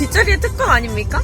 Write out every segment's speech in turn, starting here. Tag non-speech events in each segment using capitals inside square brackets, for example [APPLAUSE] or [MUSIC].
뒷자리에 특권 아닙니까?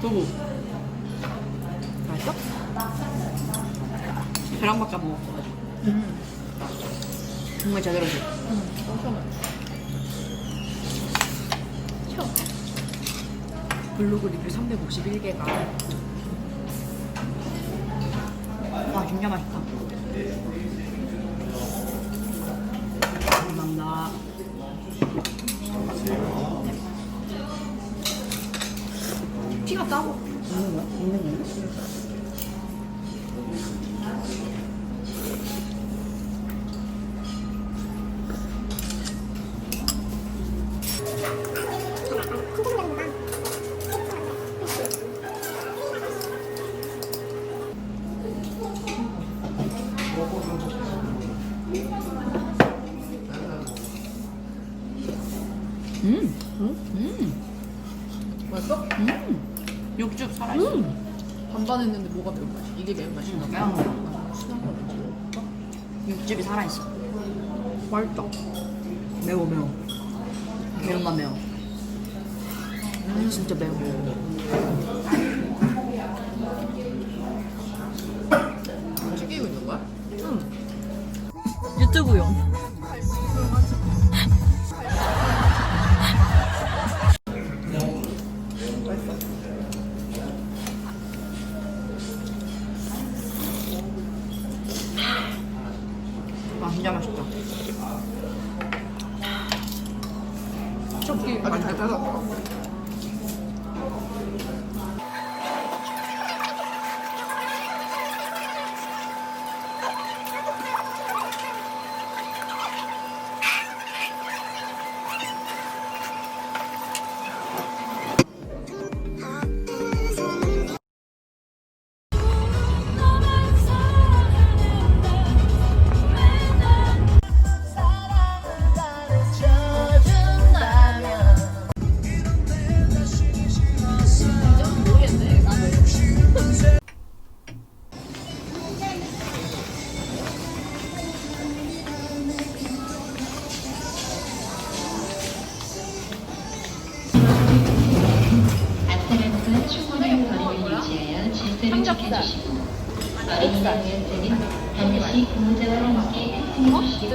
두부. 뭐? 맛있어? 음. 계란밖에 안 먹었어가지고. 음. 정말 제대로지. 음, 엄청 맛있어. 블로그 리뷰 351개가. 와, 진짜 맛있다. 따고 있는 거야? 있는 거야? 육즙이 살아있어. 맛있다. 매워, 매워. 매운맛 매워. 음, 진짜 매워. 음, 음. 튀기고 있는 거야? 응. 유튜브용.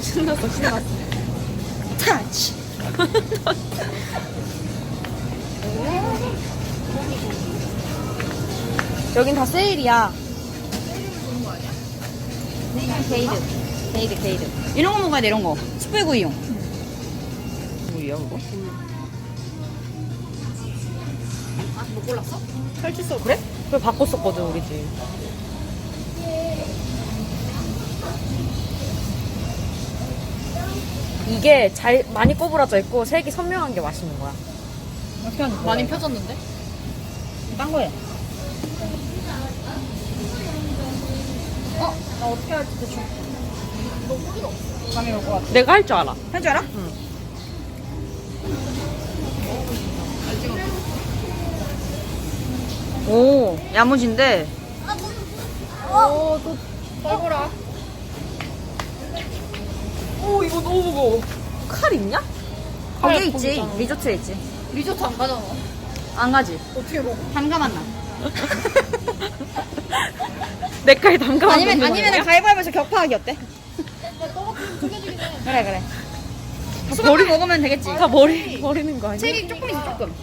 신났어, 신났어. 타치. 여긴 다 세일이야. 게이드. 게이드, 게이드. 이런 거 먹어야 돼, 이런 거. 숯불구이용. 뭐야, 그거? 아직 못 골랐어? 설치서 그래? 그걸 바꿨었거든, 우리 집. 이게 잘 많이 꼬부라져 있고 색이 선명한 게 맛있는 거야. 어떻게 하는 거야? 많이 펴졌는데? 딴 거야. 어? 나 어떻게 할지 대충. 감이 올것 같아. 내가 할 줄 알아. 할 줄 알아? 오, 야무진데. 어, 또 떨고라. 오 이거 너무 무거워. 칼 있냐? 거기에 거기 있지. 있잖아. 리조트에 있지. 리조트 안 가잖아. 안 가지. 어떻게 먹어? 담가만 나. [LAUGHS] 내칼 담가. 아니면, 아니면 가위바위보에서 격파하기 어때? [LAUGHS] 그래, 그래. 수박을 먹으면 되겠지. 다 머리 버리는 거 아니야? 체리 조금 있어, 조금.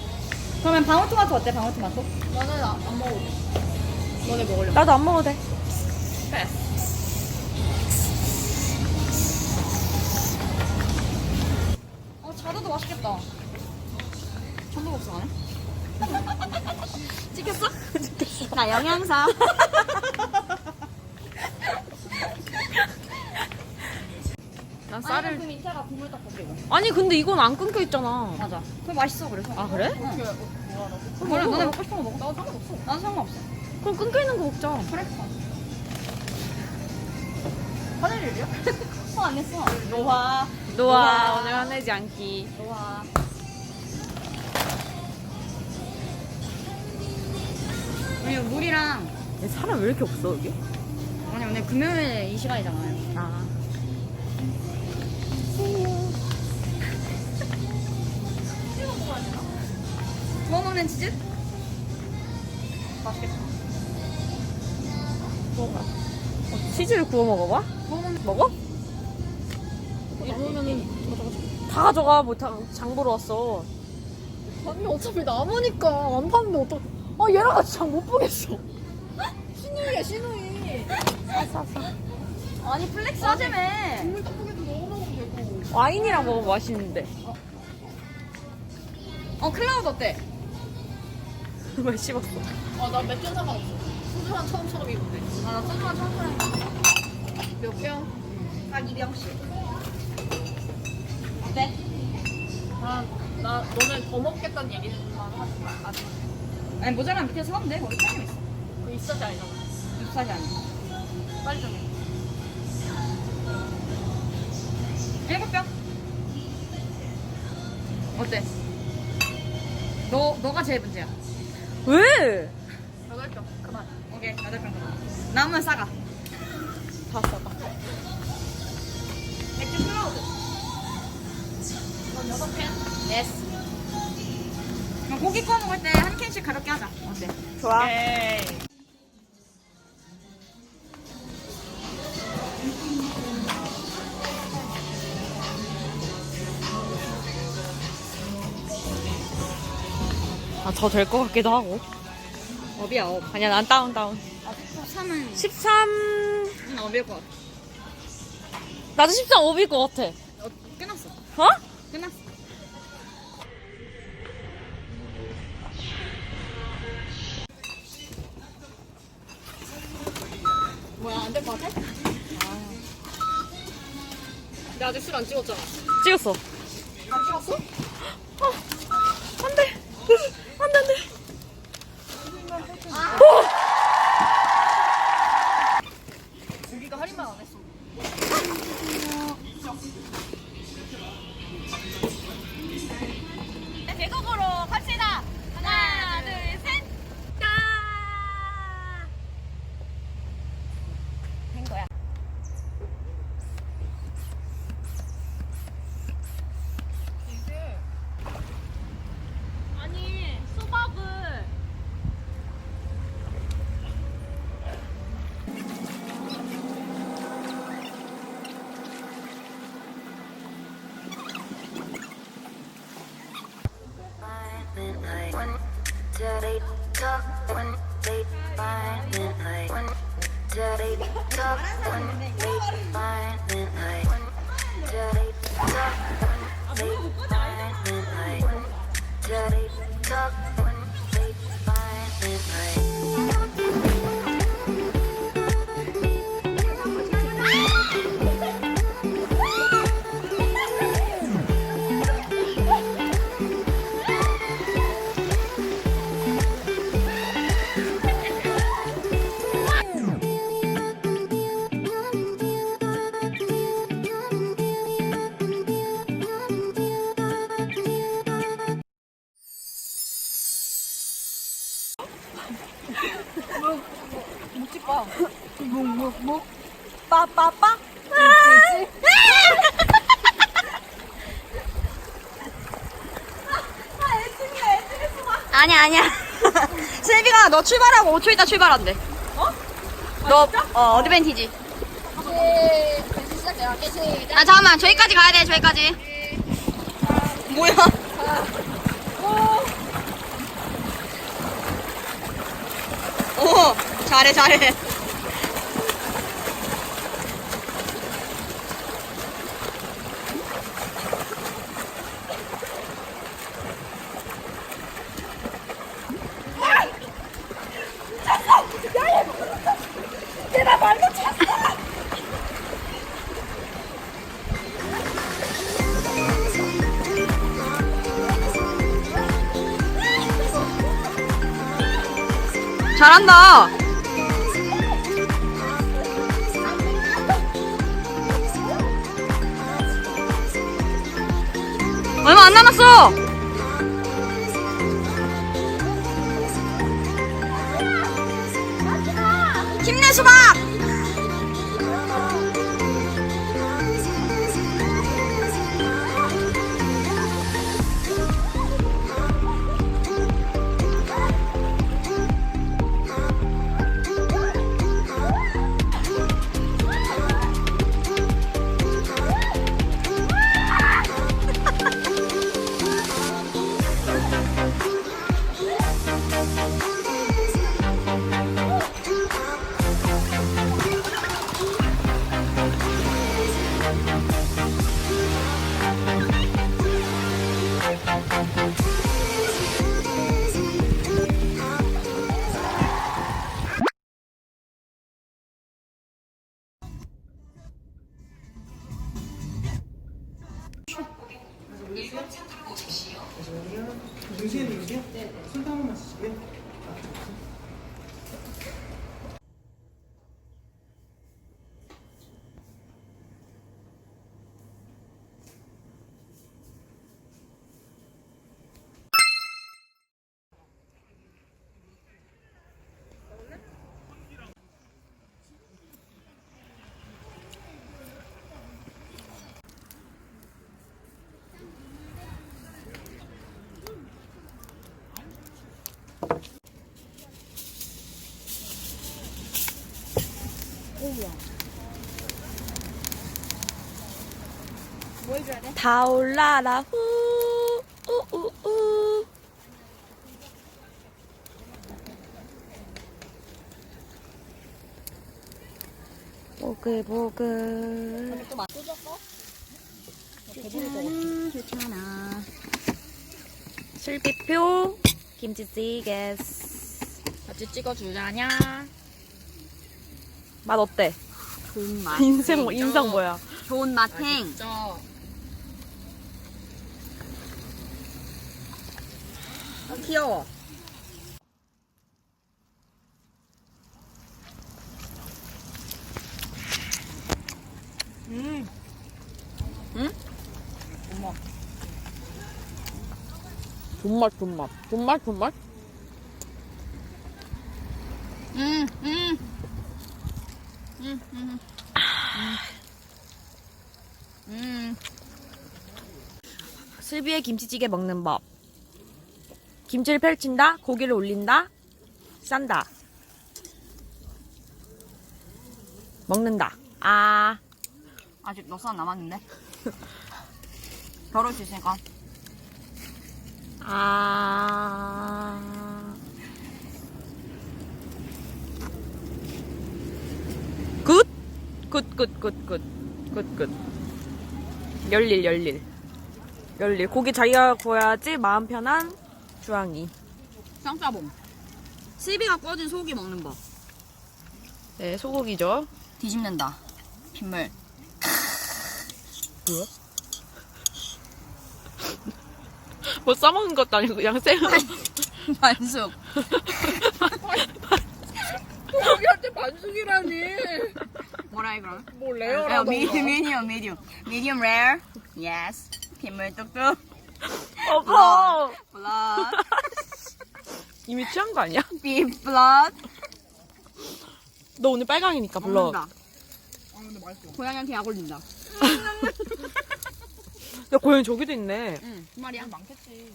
그러면 방울토마토 어때, 방울토마토? 나는 안, 안 먹어. 너네 먹으려고. 나도 안 먹어도 돼. 어, 자 두도 맛있겠다. 전도 먹지 안 해? 찍혔어? 찍혔어. 나 영양사. [LAUGHS] 난 쌀을. 그 밑에가 국물 떡볶이고. 아니 근데 이건 안 끊겨 있잖아. 맞아. 그거 맛있어, 그래서. 아 그래? 그럼 원래 너네 먹고 싶은 거 먹어. 나도 상관없어. 나도 상관없어. 그럼 끊겨 있는 거 먹자. 그래. 화낼 일이야? [LAUGHS] 화안 냈어. 노화. 노아 오늘 화내지 않기. 노화. 우리 물이랑 얘 사람 왜 이렇게 없어 여기? 아니 오늘 금요일 이 시간이잖아요. 아. 구워 먹는 치즈? 맛있겠다. 어, 치즈를 구워 먹어봐? 먹어? 남으면은 다 가져가 못하 장 보러 왔어. 아니 어차피 남으니까 안 파는데 어떡? 아 얘랑 같이 장못 보겠어. [LAUGHS] 신우이야 신우이. 아니 플렉스 하자며. 국물 떡볶이도 넣어 먹으면 되고. 와인이랑 먹으면 맛있는데. 어 클라우드 어때? [LAUGHS] 왜 씹었어? 아나 맥주는 상관없어. 소주만 처음처럼 입은데. 아나 소주만 천천히. 몇 병? 딱 2병씩. 어때? 아, 나 너네 더 먹겠다는 얘기만 하지 마. 아직 아니 모자라면 밑에 사면 돼. 거기 편의점 있어. 그 있어지 아니잖아. 육사지 아니야. 빨리 좀 해. 일곱 병. 어때? 너 너가 제일 문제야. 왜? 여덟 병. 그만. 오케이 여덟 병 더. 남으면 싸가. 다싸 여섯 캔. 예스. 그럼 고기 구워 먹을 때 한 캔씩 가볍게 하자. 어때? 좋아. 아, 더 될 것 같기도 하고. 업이야 업. 아니야, 난 다운, 다운. 아, 13은 13. 응, 업일 것 같아. 나도 13 5일 것 같아. 어, 끝났어. 어? 끝났어. 뭐야 안 될 것 같아? 내 아직 술 안 찍었잖아. 찍었어. 안 찍었어? 안 돼. 안 돼, 안 돼. 빠빠빠? 아니야 아니야. [LAUGHS] 슬비가 너 출발하고 5초 있다 출발한대. 어? 너 어, 어드밴티지. 네, 다시 시작해요. 시작. 아 잠깐만 저기까지 가야 돼 저기까지. 뭐야? 오 잘해 잘해. 잘한다. 얼마 안 남았어. 다 올라라. 후 우우우. 보글보글. 괜찮아. 괜찮아 술비표. 김치찌개 같이 찍어주자냐? 맛 어때? 좋은 맛. 인생 인상 뭐야? 좋은 맛행. 진짜. 아, 귀여워. 존맛 존맛 존맛 존맛 음, 음. 음, 음. 음. 슬비의 김치찌개 먹는 법 김치를 펼친다 고기를 올린다 싼다 먹는다 아 아직 몇 시간 남았는데. [LAUGHS] 겨룰 수 있으니까. 아. 굿굿굿굿 굿굿 열일 열일 열일 고기 자기가 구워야지 마음 편한 주황이 쌍따봉. 슬비가 구워진 소고기 먹는 법. 네 소고기죠 뒤집는다. 핏물. [LAUGHS] 뭐 싸먹는 것도 아니고 그냥 생 [LAUGHS] 반숙. [LAUGHS] 여기한테 반숙이라니. 뭐라 해 그럼? 뭐 어, 레어라던가. 미, 미디엄, 미디엄. 미디엄 레어. 예스. 핏물 뚝뚝. 어머 블러드. [LAUGHS] 이미 취한 거 아니야? [LAUGHS] 비 블러드. 너 오늘 빨강이니까 불러 먹는다. 고양이한테 약 올린다. [LAUGHS] 야 고양이 저기도 있네 응. 그 말이야. 많겠지.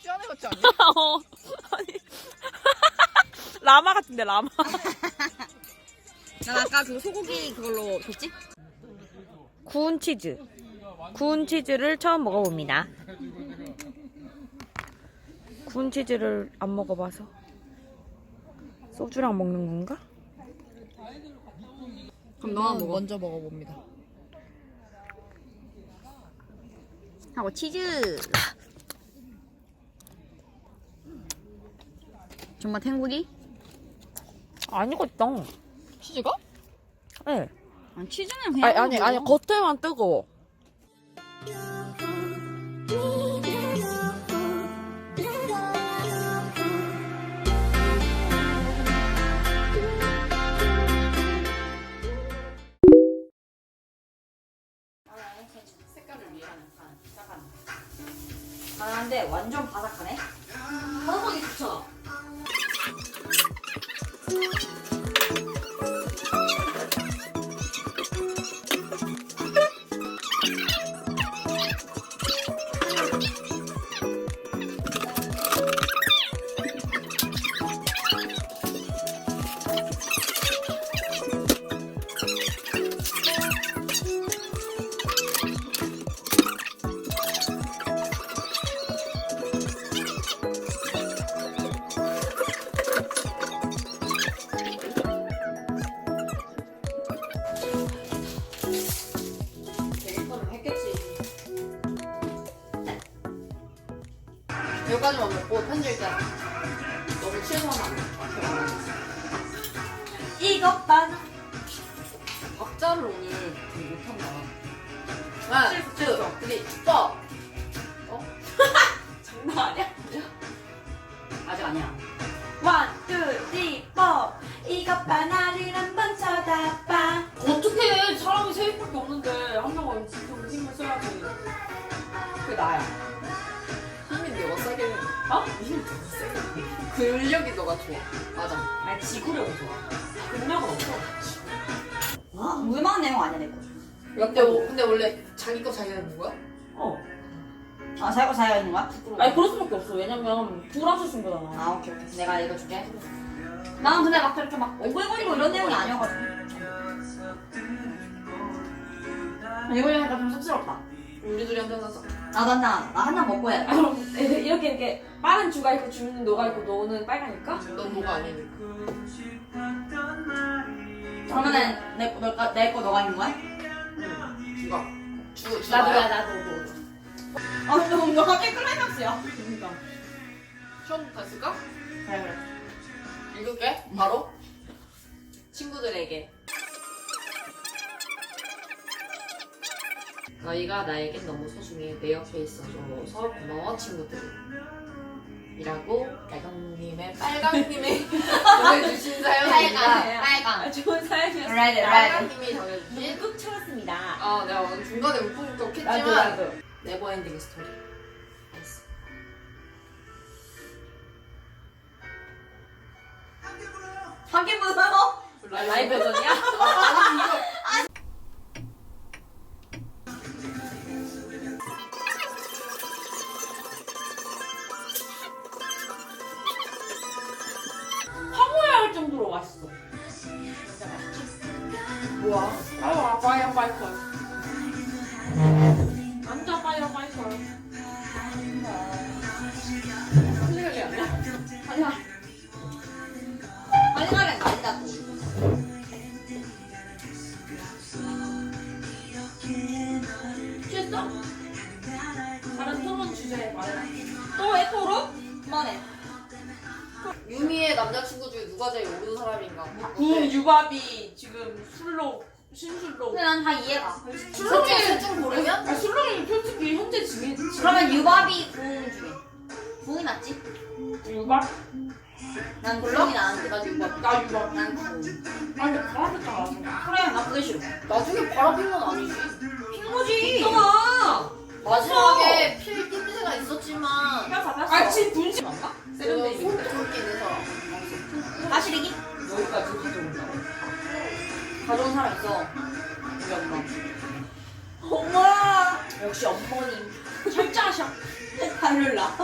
취한 애 같지 않냐? 어, 라마 같은데 라마 난 아까 그 소고기 그걸로 됐지? 구운 치즈 구운 치즈를 처음 먹어봅니다 구운 치즈를 안 먹어봐서 소주랑 먹는 건가? 그럼 너가 먹어. 먼저 먹어봅니다. 하고 치즈. 정말 탱구리? 아니겠다 치즈가? 네. 아니, 치즈는 그냥. 아니 아니 아니 겉에만 뜨거워 나야. 힘이 너가 세게. 어? 힘이 너가 세게. 근력이 너가 좋아. 맞아. 나 지구력이 좋아. 근력은 없어. 아, 물만 내용 아니야, 내 거. 근데, 오- 근데 원래 자기 거 자기가 있는 거야? 어 아, 자기 거 자기가 있는 거야? 아니 그럴 수밖에 없어 왜냐면 불안수 쓴 거잖아 아, 오케이, 오케이. 내가 읽어줄게. 나는 근데 막 그렇게 막 오글거리고 이런 내용이 아니어가지고. 읽으려니까 좀 쑥스럽다. 우리 둘이 한잔 하자. 아, 난, 나, 나 하나 먹고 해. 이렇게 이렇게 빠른 주가 있고 주는 너가 있고 너는 빨가니까 넌 뭐가 아니니까. 그러면은 내, 거, 너가, 내거 너가 있는 거야? 응. 주가. 주, 주. 나도 나야? 야 나도 아, 근데 너 갑자기 클라이막스야. 그러니까 처음부터 했을까? 그래, 그래. 읽을게. 바로. 친구들에게. 너희가 나에겐 너무 소중해. 내 옆에 있어줘서 고마워, 친구들. 이라고 빨강님의 빨강님의 [LAUGHS] 보내주신 사연입니다. 빨강. 좋은 사연이었어 레드, 레드. 빨강님이 전해주신 꾹 참았습니다 아 내가 오늘 중간에 울컥울컥 나도 했지만 나도 네버엔딩 스토리. 나이스. 하긴 무서워. 라이브 버전이야? 이거 유미의 남자친구 중에 누가 제일 모르는 사람인가? 군 유밥이 지금 술로, 신술로. 근데 난 다 이해가. 술롱이 셋중 고르면? 아, 술로는 솔직히 현재 지금. 그러면 유밥이 구웅 중에. 구웅이 낫지? 유밥? 난 구웅이 나은데. 나 유밥. 나 유밥. 난 구웅. 아니, 바람했잖아. 그래, 나 그게 싫어. 나중에 바람핀 건 아니지. 핀 거지. 있잖아. 마지막에 필 낌새가 있었지만 폈어. 아, 지금 분신 맞나? 그 세련되게. 손 굵게 있는 사람. 다시리기? 여기까지 가져온다고? 가져온 사람 있어. 우리 엄마. 엄마! 역시 어머님. 철자셔. 하늘라.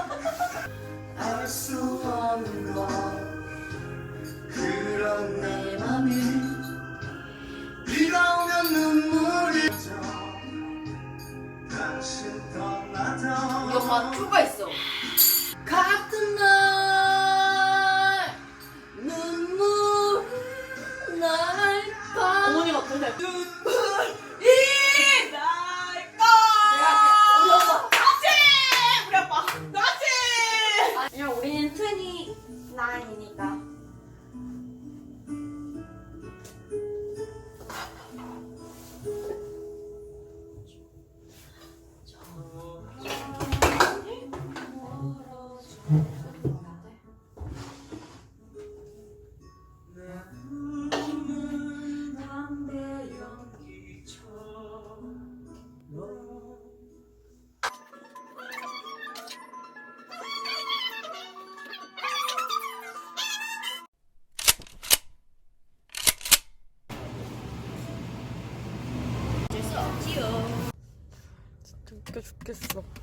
죽겠어.